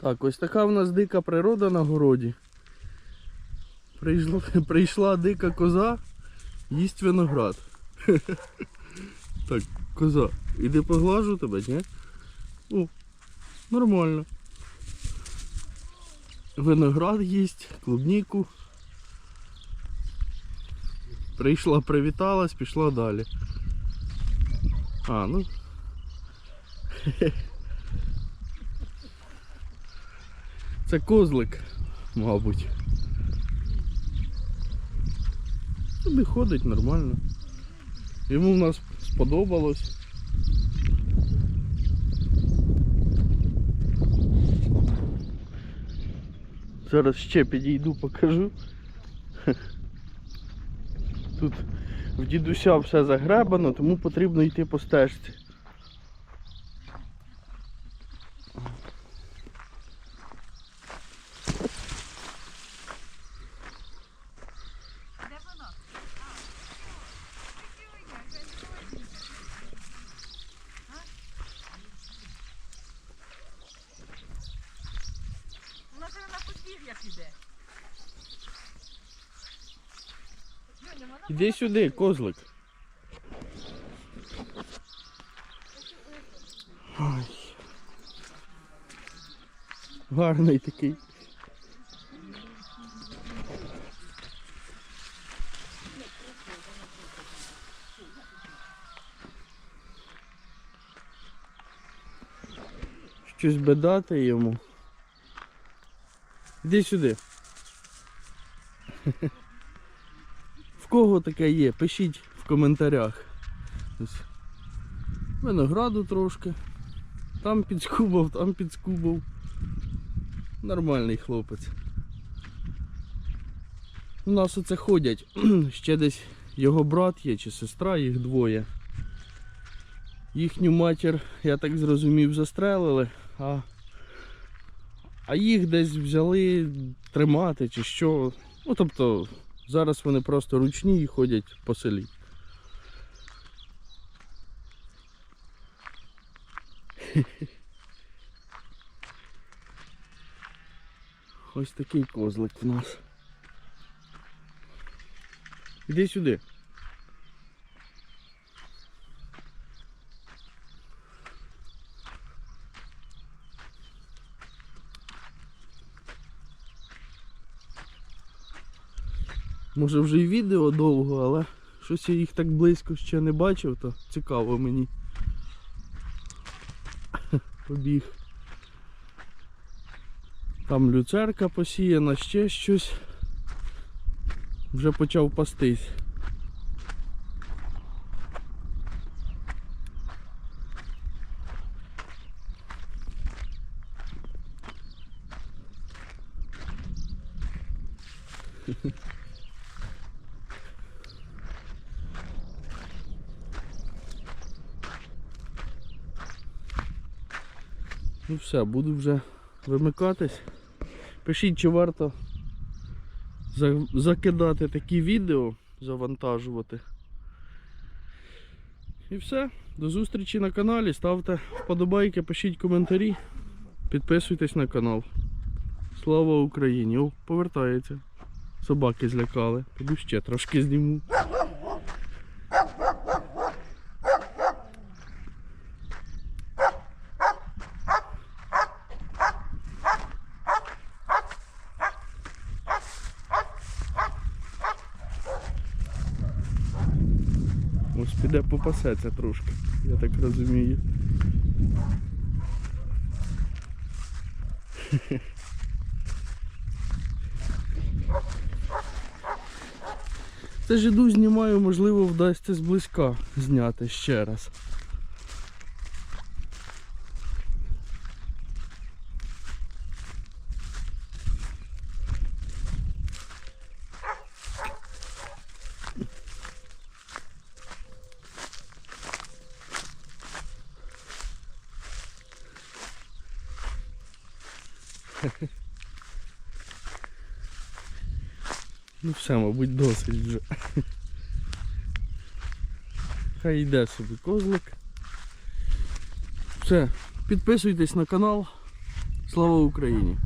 Так, ось така в нас дика природа на городі. Прийшла, прийшла дика коза, їсть виноград. Так, коза, іди поглажу тебе, ні? О, нормально. Виноград їсть, клубніку. Прийшла, привіталась, пішла далі. А, ну. Це козлик, мабуть. Собі ходить нормально. Йому в нас сподобалось. Зараз ще підійду, покажу. Тут в дідуся все загребано, тому потрібно йти по стежці. Іди сюди, козлик. Ой. Гарний такий. Щось би дати йому. Іди сюди. Кого таке є? Пишіть в коментарях. Винограду трошки. Там підскубав, там підскубав. Нормальний хлопець. У нас оце ходять. Ще десь його брат є чи сестра, їх двоє. Їхню матір, я так зрозумів, застрелили, а, а їх десь взяли тримати чи що. Ну тобто Зараз вони просто ручні і ходять по селі. Ось такий козлик у нас. Іди сюди. Може вже й відео довго, але щось я їх так близько ще не бачив, то цікаво мені. Побіг. Там люцерка посіяна, ще щось. Вже почав пастись. Ну все, буду вже вимикатись. Пишіть, чи варто закидати такі відео, завантажувати. І все. До зустрічі на каналі. Ставте вподобайки, пишіть коментарі, підписуйтесь на канал. Слава Україні! О, повертається. Собаки злякали. Піду ще трошки зніму. Ось піде попасеться трошки, я так розумію. Це ж іду знімаю, можливо, вдасться зблизька зняти ще раз. Ну все, мабуть, досить вже. Хай йде собі козлик. Все, підписуйтесь на канал. Слава Україні!